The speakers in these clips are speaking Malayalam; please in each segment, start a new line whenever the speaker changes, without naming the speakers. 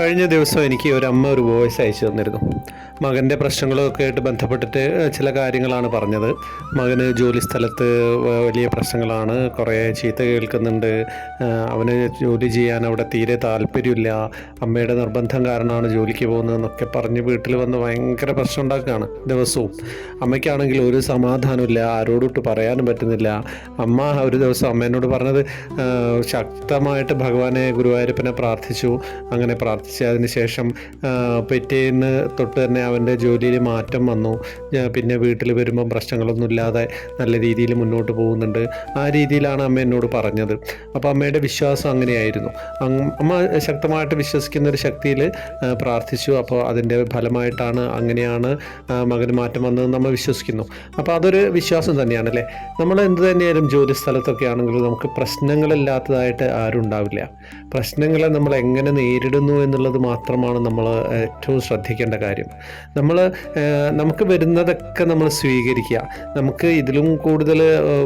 കഴിഞ്ഞ ദിവസം എനിക്ക് ഒരു അമ്മ ഒരു വോയിസ് അയച്ചു തന്നിരുന്നു. മകന്റെ പ്രശ്നങ്ങളൊക്കെ ആയിട്ട് ബന്ധപ്പെട്ടിട്ട് ചില കാര്യങ്ങളാണ് പറഞ്ഞത്. മകന് ജോലി സ്ഥലത്ത് വലിയ പ്രശ്നങ്ങളാണ്. കുറേ ചീത്ത കേൾക്കുന്നുണ്ട്. അവന് ജോലി ചെയ്യാൻ അവിടെ തീരെ താല്പര്യമില്ല. അമ്മയുടെ നിർബന്ധം കാരണമാണ് ജോലിക്ക് പോകുന്നതെന്നൊക്കെ പറഞ്ഞ് വീട്ടിൽ വന്ന് ഭയങ്കര പ്രശ്നം ഉണ്ടാക്കുകയാണ് ദിവസവും. അമ്മയ്ക്കാണെങ്കിൽ ഒരു സമാധാനമില്ല. ആരോടൊട്ട് പറയാനും പറ്റുന്നില്ല. അമ്മ ഒരു ദിവസം അമ്മേനോട് പറഞ്ഞത് ശക്തമായിട്ട് ഭഗവാനെ ഗുരുവായൂരപ്പനെ പ്രാർത്ഥിച്ചു. അങ്ങനെ പ്രാർത്ഥിച്ചതിന് ശേഷം അതിനുശേഷം പിറ്റേന്ന് തൊട്ട് തന്നെ അവന്റെ ജോലിയിൽ മാറ്റം വന്നു. പിന്നെ വീട്ടിൽ വരുമ്പം പ്രശ്നങ്ങളൊന്നും ഇല്ലാതെ നല്ല രീതിയിൽ മുന്നോട്ട് പോകുന്നുണ്ട്. ആ രീതിയിലാണ് അമ്മ എന്നോട് പറഞ്ഞത്. അപ്പോൾ അമ്മയുടെ വിശ്വാസം അങ്ങനെയായിരുന്നു. അമ്മ ശക്തമായിട്ട് വിശ്വസിക്കുന്ന ഒരു ശക്തിയിൽ പ്രാർത്ഥിച്ചു. അപ്പോൾ അതിന്റെ ഫലമായിട്ടാണ് അങ്ങനെയാണ് മകന് മാറ്റം വന്നതെന്ന് നമ്മൾ വിശ്വസിക്കുന്നു. അപ്പോൾ അതൊരു വിശ്വാസം തന്നെയാണ് അല്ലേ? നമ്മൾ എന്ത് തന്നെയായാലും ജോലി സ്ഥലത്തൊക്കെ ആണെങ്കിലും നമുക്ക് പ്രശ്നങ്ങളില്ലാത്തതായിട്ട് ആരും ഉണ്ടാവില്ല. പ്രശ്നങ്ങളെ നമ്മൾ എങ്ങനെ നേരിടുന്നു എന്നുള്ളത് മാത്രമാണ് നമ്മൾ ഏറ്റവും ശ്രദ്ധിക്കേണ്ട കാര്യം. നമ്മൾ നമുക്ക് വരുന്നതൊക്കെ നമ്മൾ സ്വീകരിക്കുക. നമുക്ക് ഇതിലും കൂടുതൽ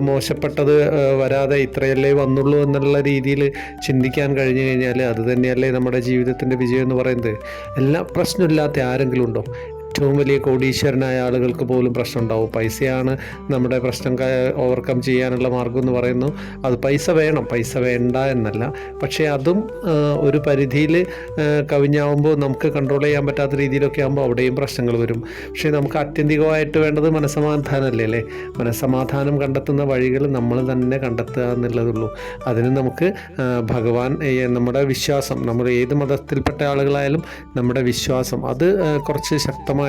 മോശപ്പെട്ടത് വരാതെ ഇത്രയല്ലേ വന്നുള്ളൂ എന്നുള്ള രീതിയിൽ ചിന്തിക്കാൻ കഴിഞ്ഞു കഴിഞ്ഞാൽ അത് തന്നെയല്ലേ നമ്മുടെ ജീവിതത്തിന്റെ വിജയം എന്ന് പറയുന്നത്. എല്ലാ പ്രശ്നമില്ലാത്ത ആരെങ്കിലും ഉണ്ടോ? ഏറ്റവും വലിയ കോടീശ്വരനായ ആളുകൾക്ക് പോലും പ്രശ്നം ഉണ്ടാവും. പൈസയാണ് നമ്മുടെ പ്രശ്നം ഓവർകം ചെയ്യാനുള്ള മാർഗം എന്ന് പറയുന്നു. അത് പൈസ വേണം. പൈസ വേണ്ട എന്നല്ല. പക്ഷേ അതും ഒരു പരിധിയിൽ കവിഞ്ഞാവുമ്പോൾ നമുക്ക് കൺട്രോൾ ചെയ്യാൻ പറ്റാത്ത രീതിയിലൊക്കെ ആകുമ്പോൾ അവിടെയും പ്രശ്നങ്ങൾ വരും. പക്ഷേ നമുക്ക് ആത്യന്തികമായിട്ട് വേണ്ടത് മനസ്സമാധാനമല്ലേ അല്ലേ? മനസ്സമാധാനം കണ്ടെത്തുന്ന വഴികൾ നമ്മൾ തന്നെ കണ്ടെത്തുക എന്നുള്ളതുള്ളൂ. അതിന് നമുക്ക് ഭഗവാൻ നമ്മുടെ വിശ്വാസം നമ്മൾ ഏത് മതത്തിൽപ്പെട്ട ആളുകളായാലും നമ്മുടെ വിശ്വാസം അത് കുറച്ച് കുറച്ച്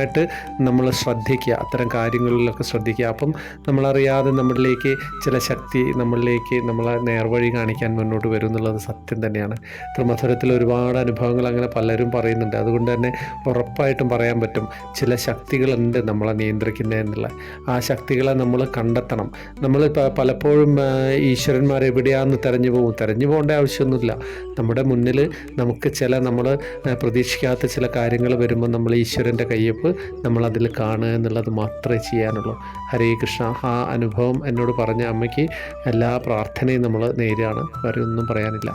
ശക്തമായിട്ട് നമ്മൾ ശ്രദ്ധിക്കുക. അത്തരം കാര്യങ്ങളിലൊക്കെ ശ്രദ്ധിക്കുക. അപ്പം നമ്മളറിയാതെ നമ്മളിലേക്ക് ചില ശക്തി നമ്മളിലേക്ക് നമ്മളെ നേർവഴി കാണിക്കാൻ മുന്നോട്ട് വരും എന്നുള്ളത് സത്യം തന്നെയാണ്. ത്രിമധുരത്തിൽ ഒരുപാട് അനുഭവങ്ങൾ അങ്ങനെ പലരും പറയുന്നുണ്ട്. അതുകൊണ്ട് തന്നെ ഉറപ്പായിട്ടും പറയാൻ പറ്റും ചില ശക്തികളുണ്ട് നമ്മളെ നിയന്ത്രിക്കുന്നത് എന്നുള്ള. ആ ശക്തികളെ നമ്മൾ കണ്ടെത്തണം. നമ്മൾ പലപ്പോഴും ഈശ്വരന്മാർ എവിടെയാണെന്ന് തെരഞ്ഞു പോകും. തെരഞ്ഞു പോകേണ്ട ആവശ്യമൊന്നുമില്ല. നമ്മുടെ മുന്നിൽ നമുക്ക് ചില നമ്മൾ പ്രതീക്ഷിക്കാത്ത ചില കാര്യങ്ങൾ വരുമ്പോൾ നമ്മൾ ഈശ്വരന്റെ കയ്യൊപ്പ് നമ്മൾ അതിൽ കാണുക എന്നുള്ളത് മാത്രമേ ചെയ്യാനുള്ളൂ. ഹരേ കൃഷ്ണ. ആ അനുഭവം എന്നോട് പറഞ്ഞ അമ്മയ്ക്ക് എല്ലാ പ്രാർത്ഥനയും നമ്മൾ നേരെയാണ് വേറെ ഒന്നും പറയാനില്ല.